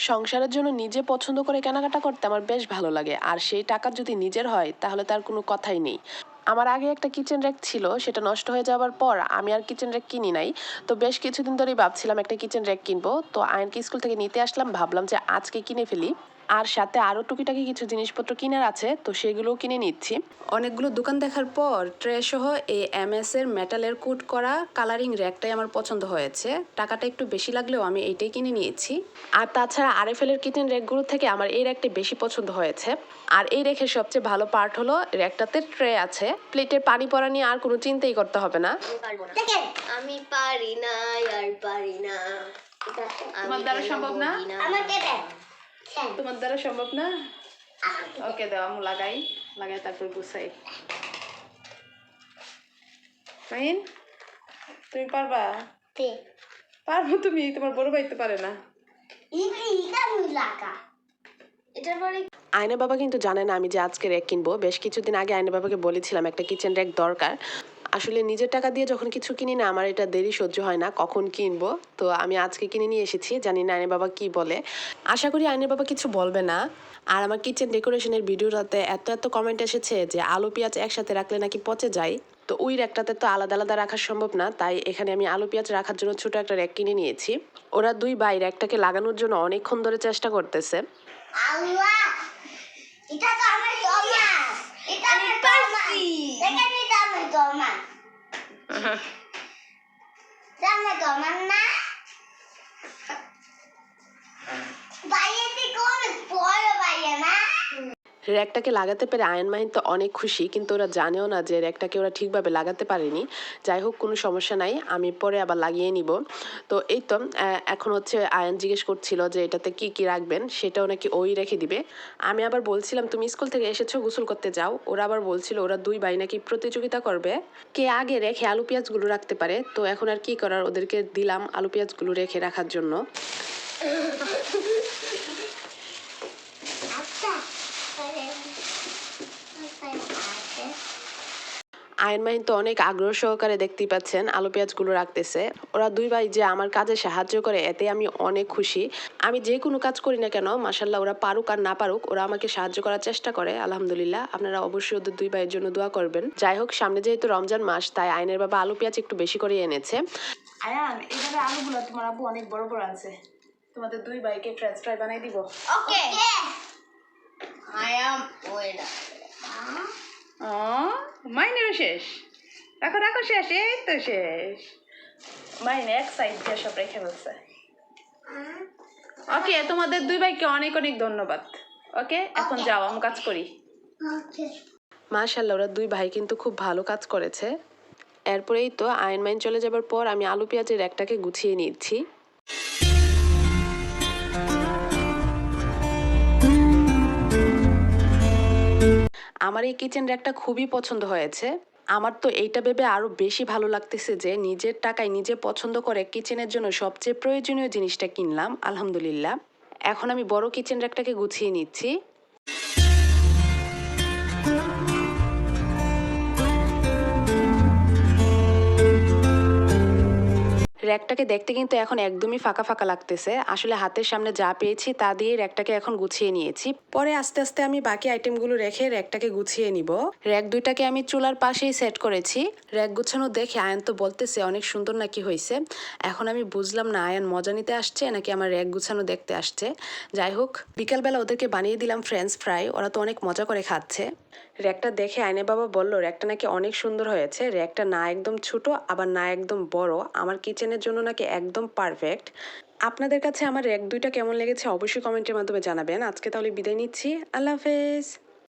সংসারের জন্য নিজে পছন্দ করে কেনাকাটা করতে আমার বেশ ভালো লাগে। আর সেই টাকা যদি নিজের হয়, তাহলে তার কোনো কথাই নেই। আমার আগে একটা কিচেন র্যাক ছিল, সেটা নষ্ট হয়ে যাওয়ার পর আমি আর কিচেন র্যাক কিনি নাই। তো বেশ কিছুদিন ধরেই ভাবছিলাম একটা কিচেন র্যাক কিনবো। তো আয়নকে স্কুল থেকে নিতে আসলাম, ভাবলাম যে আজকে কিনে ফেলি। আর সাথে আরও টুকিটাকি কিছু জিনিসপত্র কেনার আছে তো সেগুলোও কিনে নিচ্ছি। অনেকগুলো দোকান দেখার পর ট্রে সহ এই এম এস এর মেটালের কোট করা কালারিং র্যাকটাই আমার পছন্দ হয়েছে। টাকাটা একটু বেশি লাগলেও আমি এইটাই কিনে নিয়েছি। আর তাছাড়া আরএফএল এর কিচেন র্যাকগুলো থেকে আমার এই র্যাকটাই বেশি পছন্দ হয়েছে। আর এই র্যাকের সবচেয়ে ভালো পার্ট হলো র্যাকটাতে ট্রে আছে। প্লেটের পানি পড়া নিয়ে আর কোনো চিন্তাই করতে হবে না। আমি পারি না আর পারি না। আমার দ্বারা সম্ভব না? আমাকে দেন। তোমার দ্বারা সম্ভব না? ওকে দেওয়া আমি লাগাই। লাগাই তারপর গুছাই। মাইন তুমি পারবা। পারব তুমি তোমার বড় ভাই তো পারে না। এটার পরে আয়না বাবা কিন্তু জানে না আমি যে আজকে র্যাক কিনবো। বেশ কিছুদিন আগে আয়না বাবাকে বলেছিলাম একটা কিচেন র্যাক দরকার। আসলে নিজের টাকা দিয়ে যখন কিছু কিনি না আমার এটা দেরি সহ্য হয় না কখন কিনবো? তো আমি আজকে কিনে নিয়ে এসেছি জানি না আয়না বাবা কি বলে। আশা করি আয়নের বাবা কিছু বলবে না। আর আমার কিচেন ডেকোরেশনের ভিডিওটাতে এত এত কমেন্ট এসেছে যে আলু পেঁয়াজ একসাথে রাখলে নাকি পচে যায়। তো ওই র্যাকটাতে তো আলাদা আলাদা রাখা সম্ভব না তাই এখানে আমি আলু পেঁয়াজ রাখার জন্য ছোট একটা র্যাক কিনে নিয়েছি। ওরা দুই ভাই র্যাকটাকে লাগানোর জন্য অনেকক্ষণ ধরে চেষ্টা করতেছে। আল্লাহ! এটা তো আমার এটা আমার তোমার দেখেন এটা আমার তোমার এটা আমার র্যাকটাকে লাগাতে পেরে আয়ন মাহিন তো অনেক খুশি, কিন্তু ওরা জানেও না যে র্যাকটাকে ওরা ঠিকভাবে লাগাতে পারেনি। যাই হোক, কোনো সমস্যা নাই, আমি পরে আবার লাগিয়ে নিব। তো এই তো এখন হচ্ছে আয়ন জিজ্ঞেস করছিল যে এটাতে কি কি রাখবেন, সেটাও নাকি ওই রেখে দিবে। আমি আবার বলছিলাম, তুমি স্কুল থেকে এসেছ, গোসল করতে যাও। ওরা আবার বলছিল, ওরা দুই ভাই নাকি প্রতিযোগিতা করবে। কে আগে রেখে আলু পেঁয়াজগুলো রাখতে পারে? তো এখন আর কি করার, ওদেরকে দিলাম আলু পেঁয়াজগুলো রেখে রাখার জন্য। আয়ন মাহিন তো অনেক আগ্রহ সহকারে দেখতেই পাচ্ছেন আলু পেঁয়াজগুলো রাখতেছে। ওরা দুই ভাই যে আমার কাজে সাহায্য করে এতে আমি অনেক খুশি। আমি যে কোনো কাজ করি না কেন মাসাল্লাহ ওরা পারুক আর না পারুক ওরা আমাকে সাহায্য করার চেষ্টা করে আলহামদুলিল্লাহ। আপনারা অবশ্যই ওদের দুই ভাইয়ের জন্য দোয়া করবেন। যাই হোক সামনে যেহেতু রমজান মাস তাই আইনের বাবা আলু পেঁয়াজ একটু বেশি করে এনেছে। আয়ান এখানে আলুগুলো তোমার আব্বু অনেক বড় বড় আছে তোমাদের দুই ভাইকে ফ্রেঞ্চ ফ্রাই বানাই দিব। ওকে আই অ্যাম শেষ। রাখো রাখো শেষ এই তো শেষ। মাইনে এক সাইড দিয়ে সব রেখে ফেলছে। ওকে তোমাদের দুই ভাইকে অনেক অনেক ধন্যবাদ। ওকে এখন যাও আমি কাজ করি। মাশাল্লাহ ওরা দুই ভাই কিন্তু খুব ভালো কাজ করেছে। এরপরেই তো আয়ন মাইন চলে যাবার পর আমি আলু পেঁয়াজের একটাকে গুছিয়ে নিচ্ছি। আমার এই কিচেন র্যাকটা খুবই পছন্দ হয়েছে। আমার তো এইটা ভেবে আরও বেশি ভালো লাগতেছে যে নিজের টাকায় নিজে পছন্দ করে কিচেনের জন্য সবচেয়ে প্রয়োজনীয় জিনিসটা কিনলাম, আলহামদুলিল্লাহ। এখন আমি বড় কিচেন র্যাকটাকে গুছিয়ে নিচ্ছি। র্যাকটাকে দেখতে কিন্তু এখন একদমই ফাঁকা ফাঁকা লাগতেছে। আসলে হাতের সামনে যা পেয়েছি তা দিয়ে র্যাকটাকে এখন গুছিয়ে নিয়েছি। পরে আস্তে আস্তে আমি বাকি আইটেমগুলো রেখে র্যাকটাকে গুছিয়ে নিব। র্যাক দুইটাকে আমি চুলার পাশেই সেট করেছি। র্যাক গুছানো দেখে আয়ন তো বলতেছে, অনেক সুন্দর নাকি হয়েছে এখন আমি বুঝলাম, না, আয়ন মজা নিতে আসছে, নাকি আমার র্যাক গুছানো দেখতে আসছে? যাই হোক, বিকালবেলা ওদেরকে বানিয়ে দিলাম ফ্রেঞ্চ ফ্রাই ওরা তো অনেক মজা করে খাচ্ছে। র্যাকটা দেখে আইনে বাবা বলল, র্যাকটা নাকি অনেক সুন্দর হয়েছে, র্যাকটা না একদম ছোট, আবার না একদম বড়। আমার কিচেনের জন্য নাকি একদম পারফেক্ট আপনাদের কাছে আমার এক দুইটা কেমন লেগেছে অবশ্যই কমেন্টের মাধ্যমে জানাবেন। আজকে তাহলে বিদায় নিচ্ছি। আল্লাহ হাফেজ।